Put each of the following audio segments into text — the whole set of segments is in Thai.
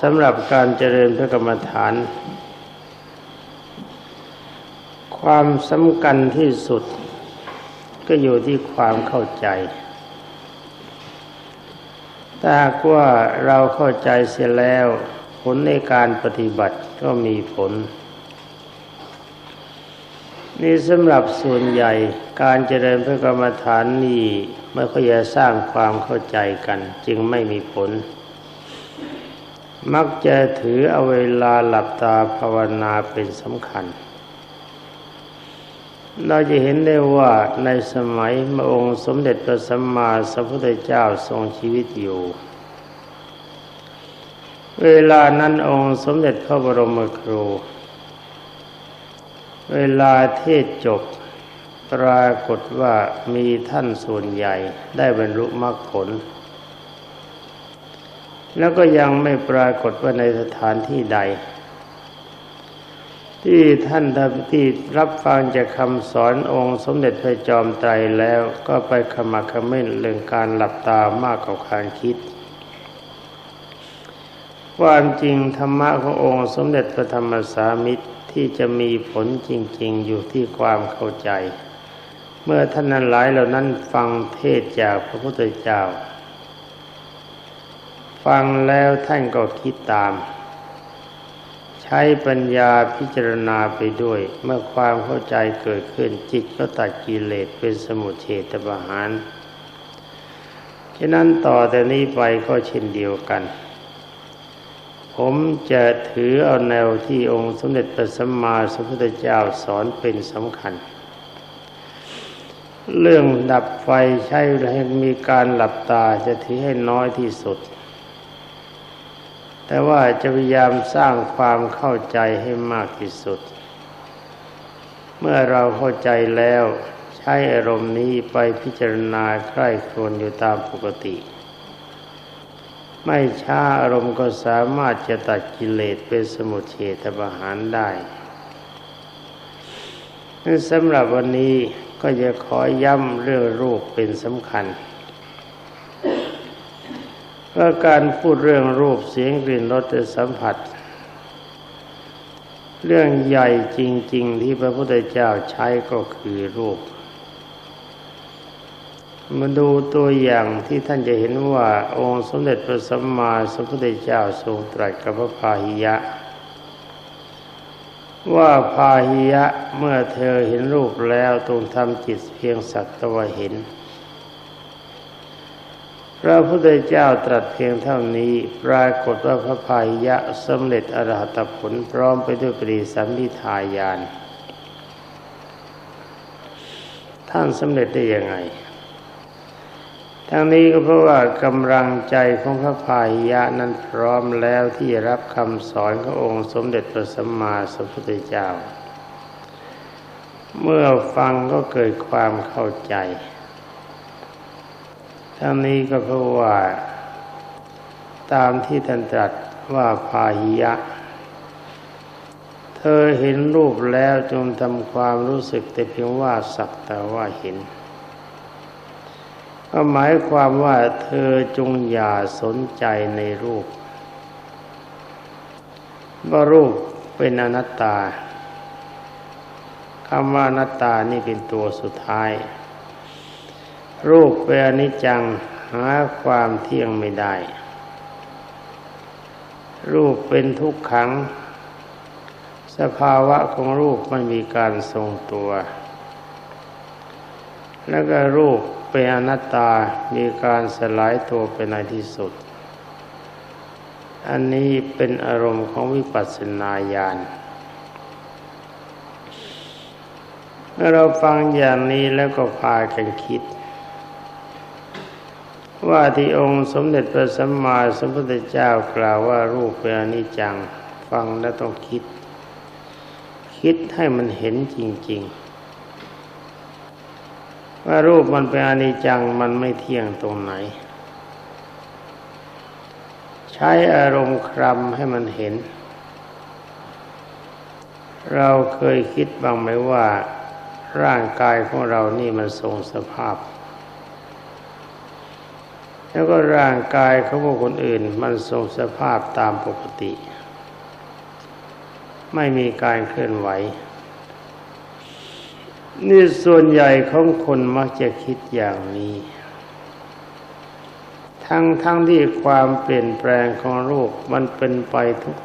สำหรับการเจริญพระกรรมฐาน ความสำคัญที่สุด ก็อยู่ที่ความเข้าใจ ถ้าหากว่าเราเข้าใจเสียแล้ว ผลในการปฏิบัติก็มีผล นี่สำหรับส่วนใหญ่การเจริญพระกรรมฐานนี่ไม่ค่อยจะสร้างความเข้าใจกัน จึงไม่มีผล มักจะถือเอาเวลาหลับตาภาวนาเป็นสำคัญ เราจะเห็นได้ว่าในสมัยพระองค์สมเด็จพระสัมมาสัมพุทธเจ้าทรงชีวิตอยู่ เวลานั้นองค์สมเด็จพระบรมครู เวลาเทศจบปรากฏว่ามีท่านส่วนใหญ่ได้บรรลุมรรคผล แล้วก็ยังไม่ปรากฏว่าในสถานที่ใด ที่ท่านที่รับฟังจากคำสอนองค์สมเด็จพระจอมไตรแล้วก็ไปขมักขม้นเรื่องการหลับตามากกว่าการคิดความจริงธรรมะขององค์สมเด็จพระธรรมสามิตรที่จะมีผลจริง ๆ อยู่ที่ความเข้าใจ เมื่อท่านนั้นหลายเหล่านั้นฟังเทศจากพระพุทธเจ้า ฟังแล้วท่านก็คิดตาม ใช้ปัญญาพิจารณาไปด้วย เมื่อความเข้าใจเกิดขึ้นจิตก็ตัดกิเลสเป็นสมุทเฉตประหารฉะนั้นต่อแต่นี้ไปก็เช่นเดียวกัน ผมจะถือเอาแนวที่องค์สมเด็จพระสัมมาสัมพุทธเจ้าสอนเป็นสำคัญ เรื่องดับไฟใช้ให้มีการหลับตาจะถือให้น้อยที่สุด แต่ว่าจะพยายามสร้างความเข้าใจให้มากที่สุด เมื่อเราเข้าใจแล้ว ใช้อารมณ์นี้ไปพิจารณาใคร่ครวญอยู่ตามปกติ ไม่ช้าอารมณ์ก็สามารถจะตัดกิเลสเป็นสมุทเฉทประหารได้สำหรับวันนี้ก็จะขอย้ำเรื่องรูปเป็นสำคัญ เพราการพูดเรื่องรูปเสียงกลิ่นรสสัมผัส เรื่องใหญ่จริง ๆ ที่พระพุทธเจ้าใช้ก็คือรูป มาดูตัวอย่างที่ท่านจะเห็นว่าองค์สมเด็จพระสัมมาสัมพุทธเจ้าทรงตรัสกับพระพาหิยะ ว่าพาหิยะเมื่อเธอเห็นรูปแล้วตรงทำจิตเพียงสักตะวเห็น พระพุทธเจ้าตรัสเพียงเท่านี้ปรากฏว่าพระพายะสำเร็จอรหัตผลพร้อมไปด้วยปริสัมพิทายาน ท่านสำเร็จได้ยังไง ทั้งนี้ก็เพราะว่ากำลังใจของพระพายะนั้นพร้อมแล้วที่จะรับคำสอนขององค์สมเด็จพระสัมมาสัมพุทธเจ้า เมื่อฟังก็เกิดความเข้าใจ ทั้งนี้ก็เพราะว่า ตามที่ท่านตรัสว่าพาหิยะ เธอเห็นรูปแล้วจงทำความรู้สึกแต่เพียงว่าสักแต่ว่าเห็นก็หมายความว่าเธอจงอย่าสนใจในรูป ว่ารูปเป็นอนัตตาคำว่าอนัตตานี่เป็นตัวสุดท้าย รูปเป็นอนิจจังหาความเที่ยงไม่ได้ รูปเป็นทุกขัง สภาวะของรูปมันมีการทรงตัว แล้วก็รูปเป็นอนัตตามีการสลายตัวไปในที่สุด อันนี้เป็นอารมณ์ของวิปัสสนาญาณเมื่อเราฟังอย่างนี้แล้วก็พากันคิด ว่าที่องค์สมเด็จพระสัมมาสัมพุทธเจ้ากล่าวว่ารูปเป็นอนิจจังฟังแล้วต้องคิด คิดให้มันเห็นจริง ๆ ว่ารูปมันเป็นอนิจจังมันไม่เที่ยงตรงไหน ใช้อารมณ์ครำให้มันเห็น เราเคยคิดบ้างไหมว่า ร่างกายของเรานี่มันทรงสภาพ แล้วก็ร่างกายของบุคคลอื่น มันทรงสภาพตามปกติ ไม่มีการเคลื่อนไหว นี่ส่วนใหญ่ของคนมักจะคิดอย่างนี้ ทั้งทั้งที่ความเปลี่ยนแปลงของโลกมันเป็นไป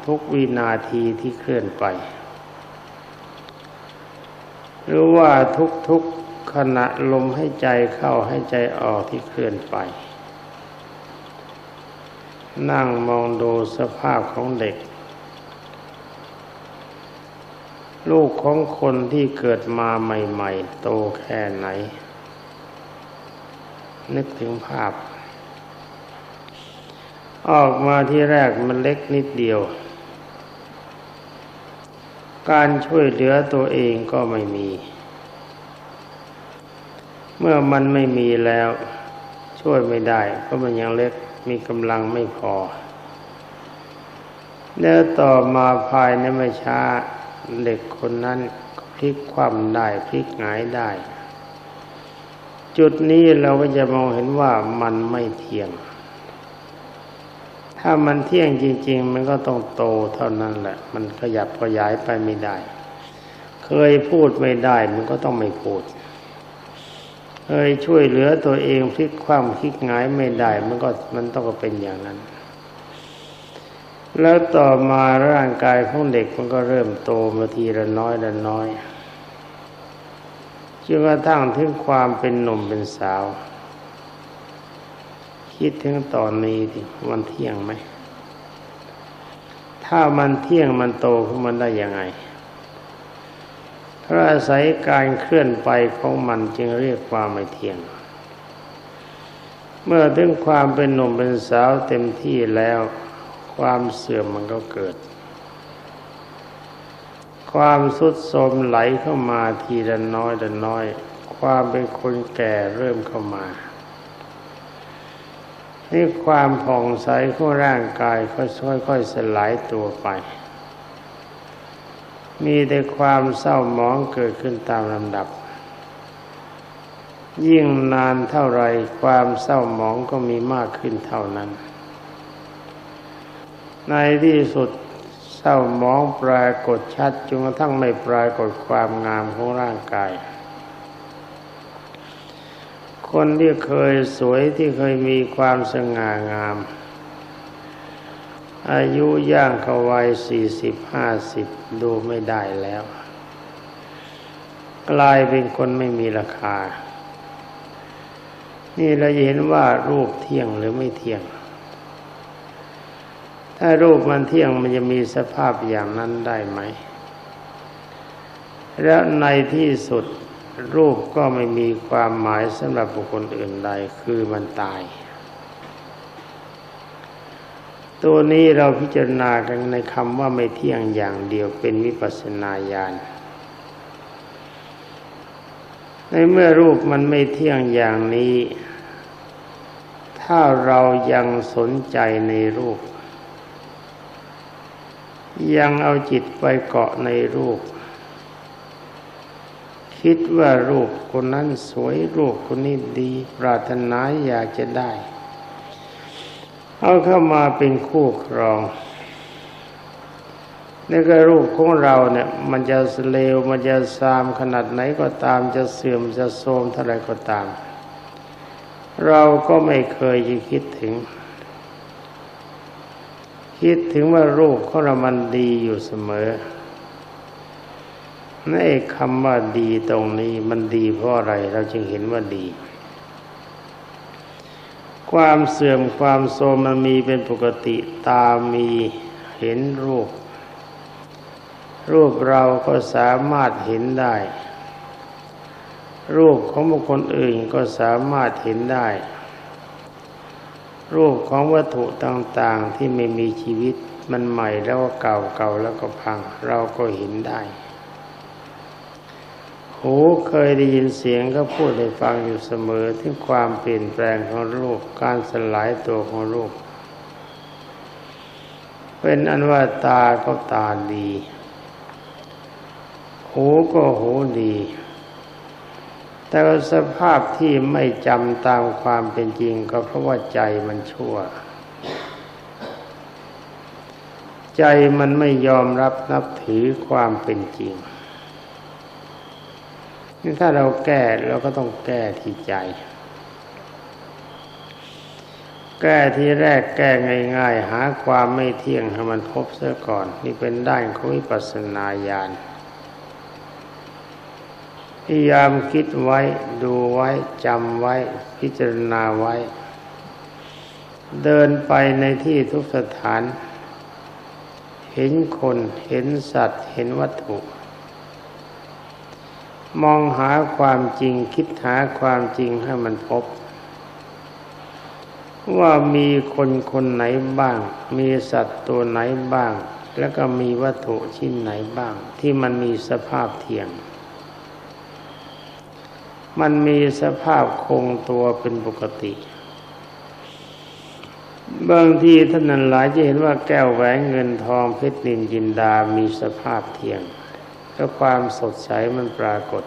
ทุกๆวินาทีที่เคลื่อนไป หรือว่าทุกๆขณะลมให้ใจเข้าให้ใจออกที่เคลื่อนไป นั่งมองดูสภาพของเด็ก ลูกของคนที่เกิดมาใหม่ๆ โตแค่ไหน นึกถึงภาพ ออกมาที่แรกมันเล็กนิดเดียว การช่วยเหลือตัวเองก็ไม่มี เมื่อมันไม่มีแล้ว ช่วยไม่ได้เพราะมันยังเล็ก มีกำลังไม่พอ แล้วต่อมาภายในไม่ช้าเด็กคนนั้นพลิกคว่ำได้พลิกหงายได้ จุดนี้เราก็จะมองเห็นว่ามันไม่เที่ยง ถ้ามันเที่ยงจริง ๆ มันก็ต้องโตเท่านั้นแหละ มันขยับขยายไปไม่ได้ เคยพูดไม่ได้มันก็ต้องไม่พูด เคยช่วยเหลือตัวเองพลิกคว่ำพลิกหงายไม่ได้ มันก็มันต้องเป็นอย่างนั้น แล้วต่อมาร่างกายของเด็กมันก็เริ่มโตมาทีละน้อยละน้อยจนกระทั่งถึงความเป็นหนุ่มเป็นสาว คิดถึงตอนนี้ดิมันเที่ยงไหม ถ้ามันเที่ยงมันโตขึ้นมันได้ยังไง เพราะอาศัยการเคลื่อนไปของมันจึงเรียกคว่าไม่เที่ยง เมื่อถึงความเป็นหนุ่มเป็นสาวเต็มที่แล้ว ความเสื่อมมันก็เกิด ความสุดโทมไหลเข้ามาทีละน้อยละน้อย ความเป็นคนแก่เริ่มเข้ามานี่ความผ่องใสของร่างกายค่อยๆสลายตัวไป มีแต่ความเศร้าหมองเกิดขึ้นตามลำดับ ยิ่งนานเท่าไรความเศร้าหมองก็มีมากขึ้นเท่านั้น ในที่สุดเศร้าหมองปรากฏชัดจนกระทั่งไม่ปรากฏความงามของร่างกาย คนที่เคยสวยที่เคยมีความสง่างาม อายุย่างเข้าวัยสี่สิบห้าสิบดูไม่ได้แล้ว กลายเป็นคนไม่มีราคา นี่เราเห็นว่ารูปเที่ยงหรือไม่เที่ยง ถ้ารูปมันเที่ยงมันจะมีสภาพอย่างนั้นได้ไหม แล้วในที่สุดรูปก็ไม่มีความหมายสำหรับบุคคลอื่นใดคือมันตาย ตัวนี้เราพิจารณากันในคำว่าไม่เที่ยงอย่างเดียวเป็นวิปัสนาญาณในเมื่อรูปมันไม่เที่ยงอย่างนี้ ถ้าเรายังสนใจในรูป ยังเอาจิตไปเกาะในรูป คิดว่ารูปคนนั้นสวยรูปคนนี้ดี ปรารถนาอยากจะได้ เอาเข้ามาเป็นคู่ครองนี่ก็รูปของเราเนี่ย มันจะเลวมันจะซามขนาดไหนก็ตามจะเสื่อมจะโทรมเท่าไรก็ตาม เราก็ไม่เคยจะคิดถึง คิดถึงว่ารูปของเรามันดีอยู่เสมอในคำว่าดีตรงนี้มันดีเพราะอะไร เราจึงเห็นว่าดี ความเสื่อมความโทรมมันมีเป็นปกติตามีเห็นรูป รูปเราก็สามารถเห็นได้ รูปของบุคคลอื่นก็สามารถเห็นได้ รูปของวัตถุต่างๆที่ไม่มีชีวิตมันใหม่แล้วก็เก่าเก่าแล้วก็พังเราก็เห็นได้ หูเคยได้ยินเสียงก็พูดให้ฟังอยู่เสมอถึงความเปลี่ยนแปลงของรูปการสลายตัวของรูปเป็นอันว่าตาก็ตาดี หูก็หูดี แต่สภาพที่ไม่จำตามความเป็นจริงก็เพราะว่าใจมันชั่ว ใจมันไม่ยอมรับนับถือความเป็นจริง นี่ถ้าเราแก้เราก็ต้องแก้ที่ใจ แก้ที่แรกแก้ง่าย ๆ หาความไม่เที่ยงให้มันพบเสียก่อน นี่เป็นด้านของวิปัสสนาญาณพยายามคิดไว้ดูไว้จำไว้พิจารณาไว้ เดินไปในที่ทุกสถาน เห็นคนเห็นสัตว์เห็นวัตถุ มองหาความจริงคิดหาความจริงให้มันพบ ว่ามีคนคนไหนบ้าง มีสัตว์ตัวไหนบ้าง แล้วก็มีวัตถุชิ้นไหนบ้าง ที่มันมีสภาพเทียงมันมีสภาพคงตัวเป็นปกติ บางทีท่านนั้นหลายจะเห็นว่าแก้วแหวนเงินทองเพชรนินจินดา มีสภาพเทียง แล้วความสดใสมันปรากฏ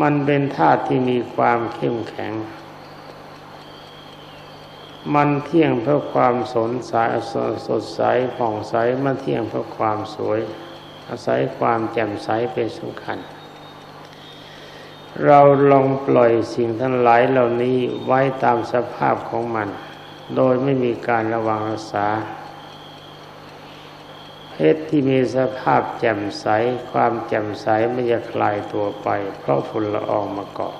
มันเป็นธาตุที่มีความเข้มแข็ง มันเที่ยงเพราะความสนสายสดใสผ่องใสมันเที่ยงเพราะความสวย อาศัยความแจ่มใสเป็นสำคัญ เราลองปล่อยสิ่งทั้งหลายเหล่านี้ไว้ตามสภาพของมัน โดยไม่มีการระวังรักษา เพชรที่มีสภาพแจ่มใส ความแจ่มใสไม่จะคลายตัวไป เพราะฝุ่นละอองมาเกาะ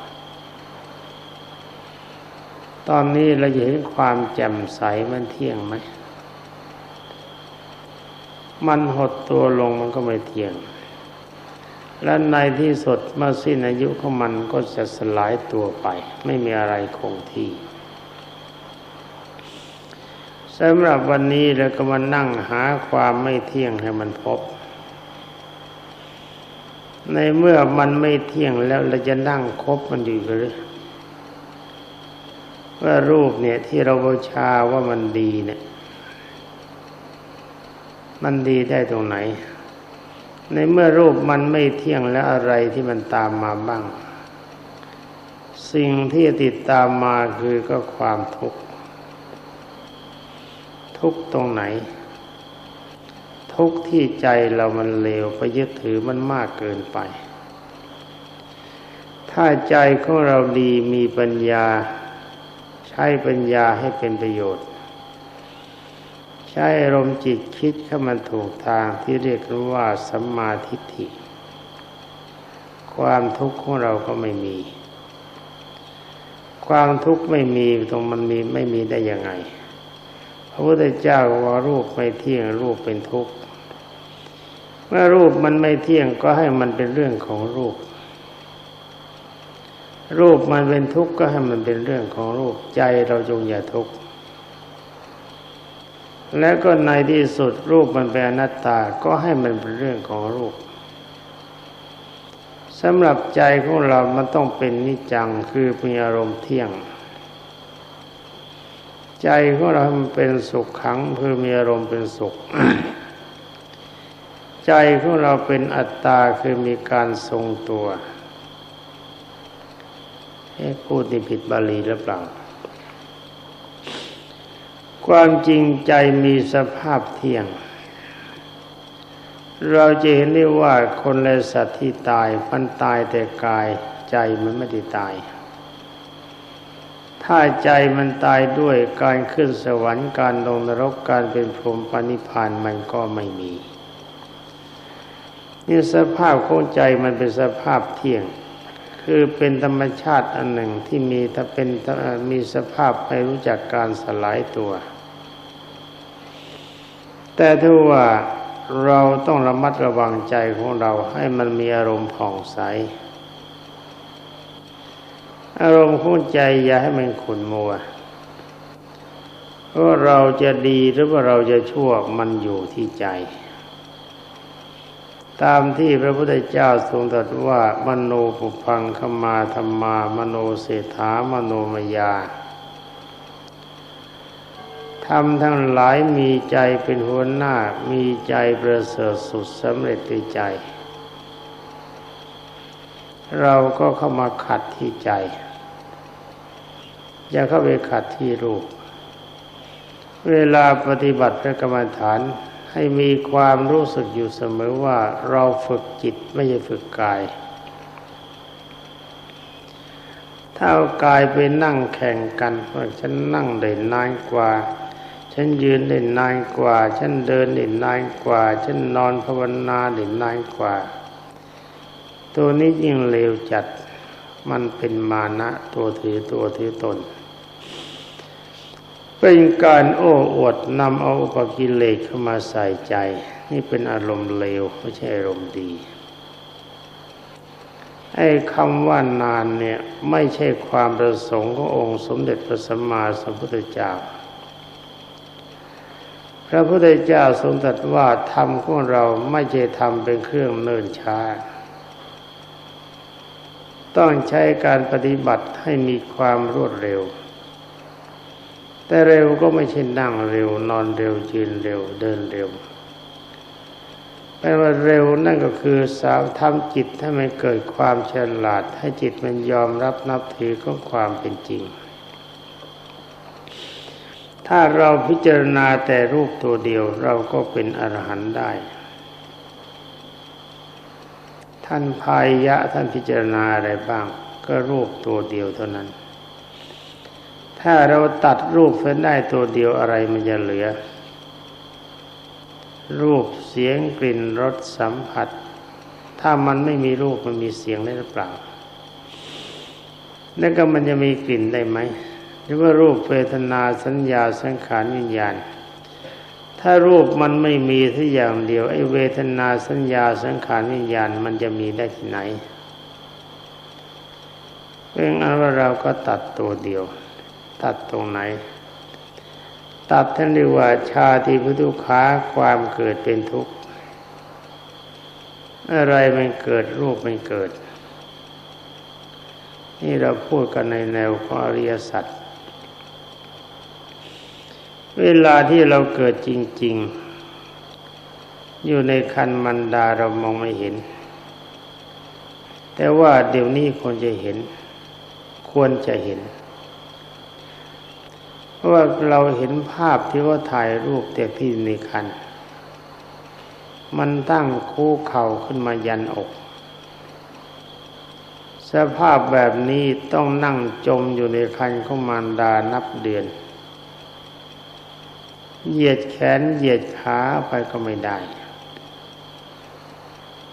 ตอนนี้เราเห็นความแจ่มใสมันเที่ยงไหม มันหดตัวลงมันก็ไม่เที่ยง และในที่สุดเมื่อสิ้นอายุของมันก็จะสลายตัวไป ไม่มีอะไรคงที่ สำหรับวันนี้เราก็มานั่งหาความไม่เที่ยงให้มันพบ ในเมื่อมันไม่เที่ยงแล้วเราจะนั่งคบมันอยู่หรือว่ารูปเนี่ยที่เราบูชาว่ามันดีเนี่ย มันดีได้ตรงไหน ในเมื่อรูปมันไม่เที่ยงแล้วอะไรที่มันตามมาบ้าง สิ่งที่ติดตามมาคือก็ความทุกข์ ทุกตรงไหน ทุกที่ใจเรามันเลวไปยึดถือมันมากเกินไป ถ้าใจของเราดีมีปัญญา ใช้ปัญญาให้เป็นประโยชน์ ใช้อารมณ์จิตคิดให้มันถูกทางที่เรียกว่าสัมมาทิฏฐิ ความทุกข์ของเราก็ไม่มี ความทุกข์ไม่มีตรงมันมีไม่มีได้ยังไง ระพุทธเจ้าว่ารูปไม่เที่ยงรูปเป็นทุกข์เมื่อรูปมันไม่เที่ยงก็ให้มันเป็นเรื่องของรูป รูปมันเป็นทุกข์ก็ให้มันเป็นเรื่องของรูปใจเราจงอย่าทุกข์แล้วก็ในที่สุดรูปมันเป็นอนัตตาก็ให้มันเป็นเรื่องของรูปสำหรับใจของเรามันต้องเป็นนิจังคือมีอารมณ์เที่ยง ใจของเรามันเป็นสุขขังคือมีอารมณ์เป็นสุข ใจของเราเป็นอัตตาคือมีการทรงตัวให้พูดนี่ผิดบาลีหรือเปล่า ความจริงใจมีสภาพเที่ยง เราจะเห็นได้ว่าคนและสัตว์ที่ตายมันตายแต่กายใจมันไม่ได้ตาย ถ้าใจมันตายด้วยการขึ้นสวรรค์การลงนรกการเป็นพรหมปณิพานมันก็ไม่มีนี่สภาพของใจมันเป็นสภาพเที่ยง คือเป็นธรรมชาติอันหนึ่งที่มีถ้าเป็นมีสภาพไม่รู้จักการสลายตัว แต่ถ้าว่าเราต้องระมัดระวังใจของเราให้มันมีอารมณ์ผ่องใส ของใจอย่าให้มันขุ่นมัวว่าเราจะดีหรือว่าเราจะชั่วมันอยู่ที่ใจ ตามที่พระพุทธเจ้าทรงตรัสว่ามโนปุพังขมาธรรมามโนเศรษฐามโนมยาทำทั้งหลายมีใจเป็นหัวหน้ามีใจประเสริฐสุดสำเร็จในใจ เราก็เข้ามาขัดที่ใจ อย่าเข้าไปขัดที่รูป เวลาปฏิบัติพระกรรมฐานให้มีความรู้สึกอยู่เสมอว่าเราฝึกจิตไม่ใช่ฝึกกาย ถ้าเอากายไปนั่งแข่งกันว่าฉันนั่งได้นานกว่า ฉันยืนได้นานกว่า ฉันเดินได้นานกว่า ฉันนอนภาวนาได้นานกว่า ตัวนี้ยิ่งเลวจัดมันเป็นมานะตัวถือตัวถือตน เป็นการโอ้อวดนำเอาอุปกิเลสเข้ามาใส่ใจ นี่เป็นอารมณ์เลวไม่ใช่อารมณ์ดีไอ้คำว่านานเนี่ยไม่ใช่ความประสงค์ขององค์สมเด็จพระสัมมาสัมพุทธเจ้า พระพุทธเจ้าทรงตรัสว่าธรรมของเราไม่ใช่ทำเป็นเครื่องเนิ่นช้า ต้องใช้การปฏิบัติให้มีความรวดเร็ว แต่เร็วก็ไม่ใช่นั่งเร็ว นอนเร็วยืนเร็ว เดินเร็วแปลว่าเร็วนั่นก็คือสาวทำจิตให้มันเกิดความฉลาด ให้จิตมันยอมรับนับถือของความเป็นจริง ถ้าเราพิจารณาแต่รูปตัวเดียวเราก็เป็นอรหันต์ได้ ท่านพายะท่านพิจารณาอะไรบ้าง ก็รูปตัวเดียวเท่านั้น ถ้าเราตัดรูปเส้นได้ตัวเดียวอะไรมันจะเหลือ รูปเสียงกลิ่นรสสัมผัส ถ้ามันไม่มีรูปมันมีเสียงได้หรือเปล่า แล้วก็มันจะมีกลิ่นได้ไหมหรือว่ารูปเวทนาสัญญาสังขารวิญญาณ ถ้ารูปมันไม่มีที่อย่างเดียวไอ้เวทนาสัญญาสังขารวิญญาณมันจะมีได้ที่ไหนเพราะงั้นว่าเราก็ตัดตัวเดียว ตัดตรงไหน ตัดท่านเรียกว่าชาติพุทุขาความเกิดเป็นทุกข์ อะไรมันเกิดรูปมันเกิด นี่เราพูดกันในแนวของอริยสัจเวลาที่เราเกิดจริง ๆ อยู่ในคันมันดาเรามองไม่เห็น แต่ว่าเดี๋ยวนี้ควรจะเห็น ควรจะเห็น ว่าเราเห็นภาพที่ว่าถ่ายรูปเด็กที่ในคัน มันตั้งคู่เข่าขึ้นมายันอก สภาพแบบนี้ต้องนั่งจมอยู่ในคันของมารดานับเดือน เหยียดแขนเหยียดขาไปก็ไม่ได้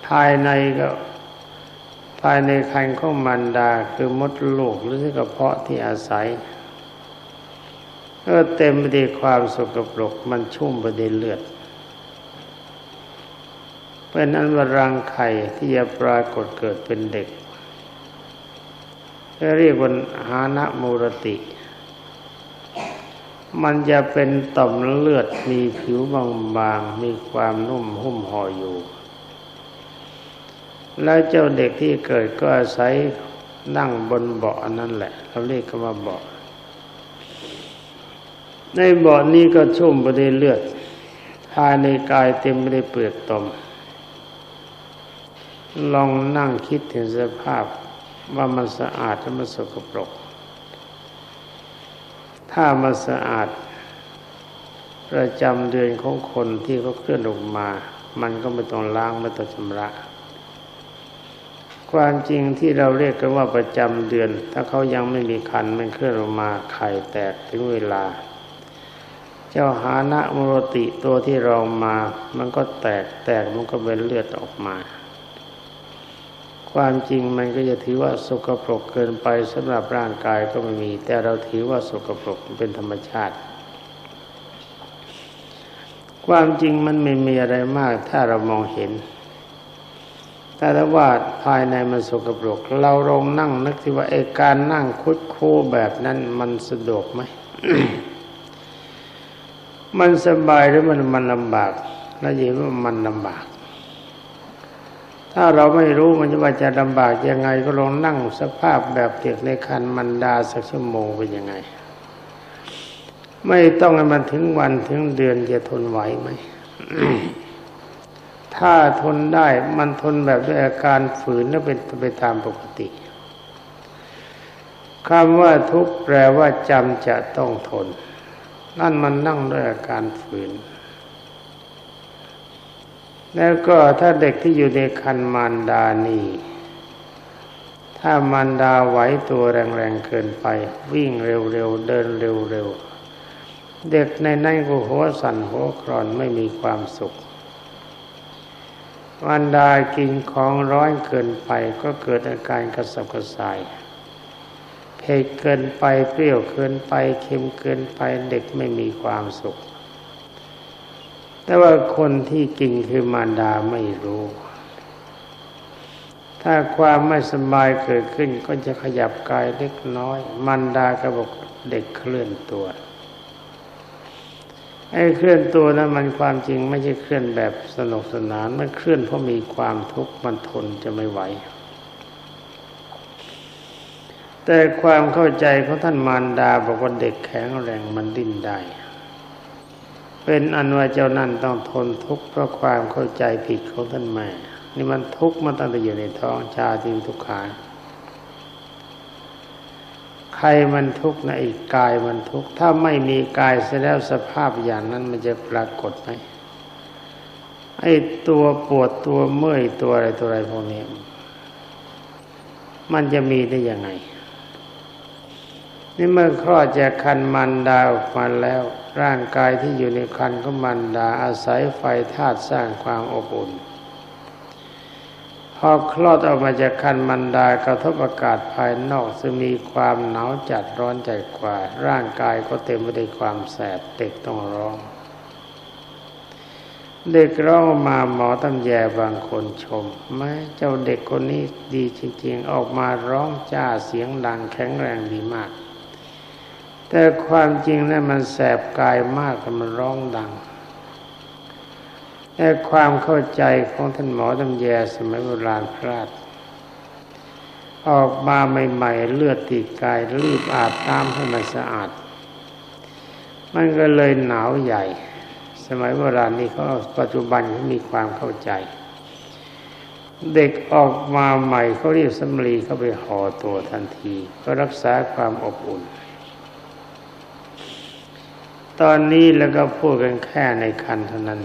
ภายในก็ภายในคันของมารดาคือมดลูกหรือที่กระเพาะที่อาศัย ก็เต็มไปด้วยความสกปรกมันชุ่มไปด้วยเลือดเป็นอันวรังไข่ที่จะปรากฏเกิดเป็นเด็กเรียกว่าหานะมูรติ มันจะเป็นต่อมเลือดมีผิวบางๆ มีความนุ่มหุ้มห่ออยู่ แล้วเจ้าเด็กที่เกิดก็อาศัยนั่งบนเบาะนั่นแหละ เราเรียกกันว่าเบาะ ในเบาะนี้ก็ชุ่มไปด้วยเลือดภายในกายเต็มไปด้วยเปลือกตม ลองนั่งคิดถึงสภาพว่ามันสะอาดหรือมันสกปรก ถ้ามันสะอาด ประจำเดือนของคนที่เขาเคลื่อนออกมา มันก็ไม่ต้องล้างไม่ต้องชำระ ความจริงที่เราเรียกกันว่าประจำเดือน ถ้าเขายังไม่มีคันมันเคลื่อนออกมาไข่แตกถึงเวลา เจ้าหานะมรติตัวที่เรามา มันก็แตกแตกมันก็เป็นเลือดออกมา ความจริงมันก็จะถือว่าสกปรกเกินไปสำหรับร่างกายก็ไม่มี แต่เราถือว่าสกปรกเป็นธรรมชาติ ความจริงมันไม่มีอะไรมาก ถ้าเรามองเห็นแต่ถ้าว่าภายในมันสกปรก เราลองนั่งนึกที่ว่าไอการนั่งคุดโคแบบนั้นมันสะดวกไหม มันสบายหรือมันมันลำบากแล้วยินว่ามันลำบาก ถ้าเราไม่รู้มันจะว่าจะลำบากยังไงก็ลองนั่งสภาพแบบเด็กในคันมันดาสักชั่วโมงเป็นยังไง ไม่ต้องให้มันถึงวันถึงเดือนจะทนไหวไหมถถ้าทนได้มันทนแบบด้วยอาการฝืนแล้วเป็นไปตามปกติคำว่าทุกข์แปลว่าจำจะต้องทน นั่นมันนั่งด้วยอาการฝืน แล้วก็ถ้าเด็กที่อยู่ในคันมารดานี่ถ้ามารดาไหวตัวแรงๆเกินไป วิ่งเร็วๆเดินเร็วๆ เด็กในนั้นก็หัวสั่นหัวครอนไม่มีความสุขมารดากินของร้อนเกินไปก็เกิดอาการกระสับกระส่าย เผ็ดเกินไปเปรี้ยวเกินไปเค็มเกินไปเด็กไม่มีความสุข แต่ว่าคนที่กินคือมารดาไม่รู้ ถ้าความไม่สบายเกิดขึ้นก็จะขยับกายเล็กน้อย มารดาก็บอกเด็กเคลื่อนตัวไอ้เคลื่อนตัวนั้นมันความจริงไม่ใช่เคลื่อนแบบสนุกสนาน มันเคลื่อนเพราะมีความทุกข์มันทนจะไม่ไหว แต่ความเข้าใจของท่านมารดาบอกว่าเด็กแข็งแรงมันดิ้นได้ เป็นอันว่าเจ้านั่นต้องทนทุกข์เพราะความเข้าใจผิดของท่านแม่ นี่มันทุกข์มาตั้งแต่อยู่ในท้องชาติทุกขาใครมันทุกข์นะไอ้กายมันทุกข์ถ้าไม่มีกายเสียแล้วสภาพอย่างนั้นมันจะปรากฏไหมไอ้ตัวปวดตัวเมื่อยตัวอะไรตัวอะไรพวกนี้ มันจะมีได้ยังไง นี่เมื่อคลอดจากคันมันดาออกมาแล้ว ร่างกายที่อยู่ในคันก็มันดาอาศัยไฟธาตุสร้างความอบอุ่น พอคลอดออกมาจากคันมันดากระทบอากาศภายนอกซึ่งมีความหนาวจัดร้อนใจกว่า ร่างกายก็เต็มไปด้วยความแสบเด็กต้องร้องเด็กร้องมาหมอตำแยบางคนชมแม้เจ้าเด็กคนนี้ดีจริง ๆ ออกมาร้องจ้าเสียงดังแข็งแรงดีมาก แต่ความจริงนั้นมันแสบกายมากมันร้องดังแต่ความเข้าใจของท่านหมอตำแยสมัยโบราณพลาด ออกมาใหม่ๆเลือดติดกายรีบอาบน้ำให้มันสะอาด มันก็เลยหนาวใหญ่ สมัยโบราณนี้เขาปัจจุบันเขามีความเข้าใจ เด็กออกมาใหม่เขาเรียกสำลีเข้าไปห่อตัวทันที ก็รักษาความอบอุ่น ตอนนี้แล้วก็พูดกันแค่ในคันเท่านั้น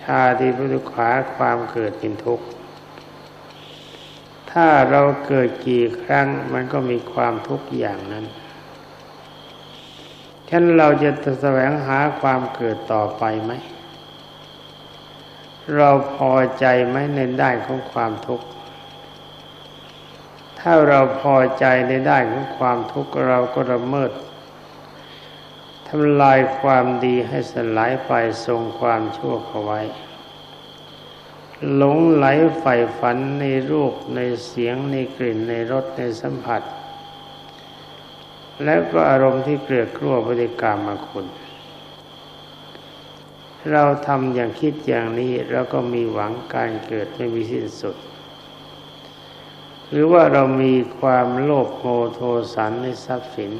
ชาติพุทุขาความเกิดเป็นทุกข์ถ้าเราเกิดกี่ครั้งมันก็มีความทุกข์อย่างนั้นฉันเราจะแสวงหาความเกิดต่อไปไหม เราพอใจไหมในด้านของความทุกข์ ถ้าเราพอใจในด้านของความทุกข์เราก็ละเมิด ทำลายความดีให้สลายไปทรงความชั่วเขาไว้ หลงไหลใฝ่ฝันในรูปในเสียงในกลิ่นในรสในสัมผัส แล้วก็อารมณ์ที่เกลือกลัวบริกรรมมาคุณ เราทำอย่างคิดอย่างนี้เราก็มีหวังการเกิดไม่มีสิ้นสุด หรือว่าเรามีความโลภโมโทสันในทรัพย์สิน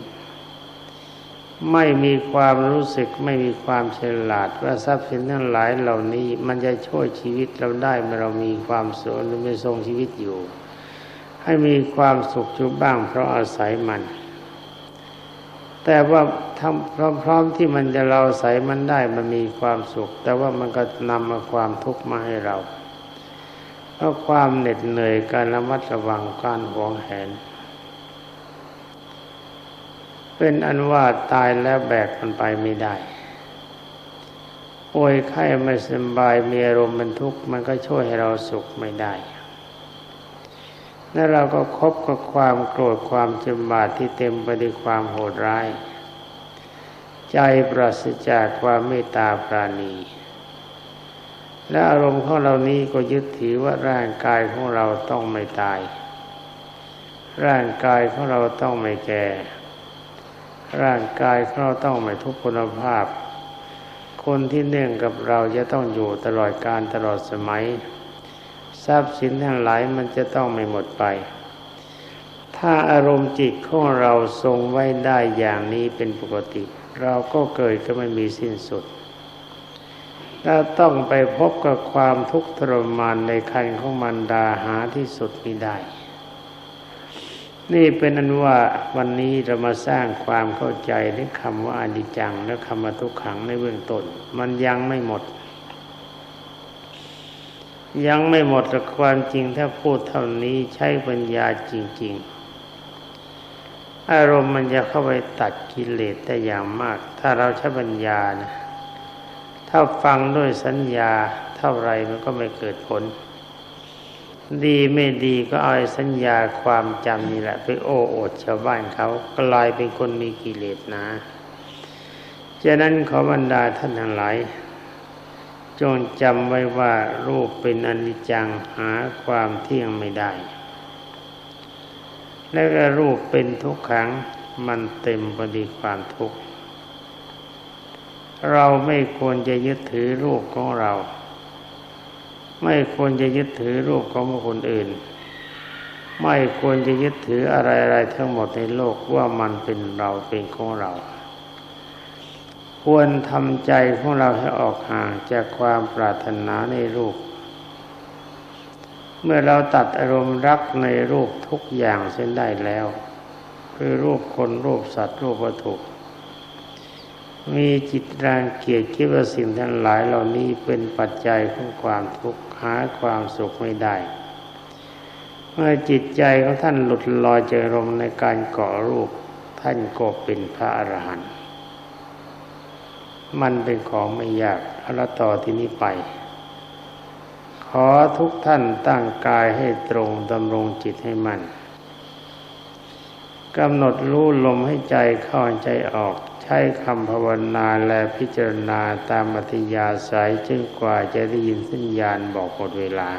ไม่มีความรู้สึกไม่มีความฉลาดว่าทรัพย์สินทั้งหลายเหล่านี้ มันจะช่วยชีวิตเราได้เมื่อเรามีความสุขหรือไม่ทรงชีวิตอยู่ ให้มีความสุขอยู่บ้าง เพราะอาศัยมัน แต่ว่าทำพร้อมๆที่มันจะเราอาศัยมันได้มันมีความสุข แต่ว่ามันก็นำมาความทุกข์มาให้เราเพราะความเหน็ดเหนื่อยการระมัดระวังการหวงแหน เป็นอันว่าตายแล้วแบกมันไปไม่ได้ป่วยไข้ไม่สบายมีอารมณ์มันทุกข์มันก็ช่วยให้เราสุขไม่ได้ แล้วเราก็คบกับความโกรธความจำบาดที่เต็มไปด้วยความโหดร้าย ใจปราศจากความเมตตาปราณี และอารมณ์ของเรานี้ก็ยึดถือว่าร่างกายของเราต้องไม่ตาย ร่างกายของเราต้องไม่แก่ ร่างกายเราต้องไม่ทุกพลภาพ คนที่เนื่องกับเราจะต้องอยู่ตลอดการตลอดสมัย ทรัพย์สินทั้งหลายมันจะต้องไม่หมดไป ถ้าอารมณ์จิตของเราทรงไว้ได้อย่างนี้เป็นปกติ เราก็เกิดก็ไม่มีสิ้นสุดถ้าต้องไปพบกับความทุกข์ทรมานในคันของมันดาหาที่สุดม่ได้ นี่เป็นอันว่าวันนี้เรามาสร้างความเข้าใจในคำว่าอนิจจังและคำว่าทุกขังในเบื้องต้น มันยังไม่หมด ยังไม่หมดแต่ความจริงถ้าพูดเท่านี้ใช้ปัญญาจริง ๆ อารมณ์มันจะเข้าไปตัดกิเลสได้อย่างมาก ถ้าเราใช้ปัญญานะถ้าฟังด้วยสัญญาเท่าไรมันก็ไม่เกิดผล ดีไม่ดีก็เอาสัญญาความจำนี่แหละ ไปโอ้โอดชาวบ้านเขากลายเป็นคนมีกิเลสนะฉะนั้นขอบรรดาท่านทั้งหลาย จงจำไว้ว่ารูปเป็นอนิจจังหาความเที่ยงไม่ได้ และก็รูปเป็นทุกขังมันเต็มไปด้วยความทุกข์เราไม่ควรจะยึดถือรูปของเรา ไม่ควรจะยึดถือรูปของคนอื่น ไม่ควรจะยึดถืออะไรๆทั้งหมดในโลกว่ามันเป็นเราเป็นของเรา ควรทำใจของเราให้ออกห่างจากความปรารถนาในรูป เมื่อเราตัดอารมณ์รักในรูปทุกอย่างเส้นได้แล้ว คือรูปคนรูปสัตว์รูปวัตถุมีจิตรังเกียจคิดว่าสิ่งทั้งหลายเหล่านี้เป็นปัจจัยของความทุกข์ หาความสุขไม่ได้ เมื่อจิตใจของท่านหลุดลอยจากลมในการเกาะรูป ท่านก็เป็นพระอรหันต์มันเป็นของไม่ยากเอาละต่อที่นี้ไป ขอทุกท่านตั้งกายให้ตรงดำรงจิตให้มัน่นกำหนดรู้ลมให้ใจเข้าใจออก ใช้คำภาวนาและพิจารณาตามอัธยาศัยจนกว่าจะได้ยินสัญญาณบอกหมดเวลา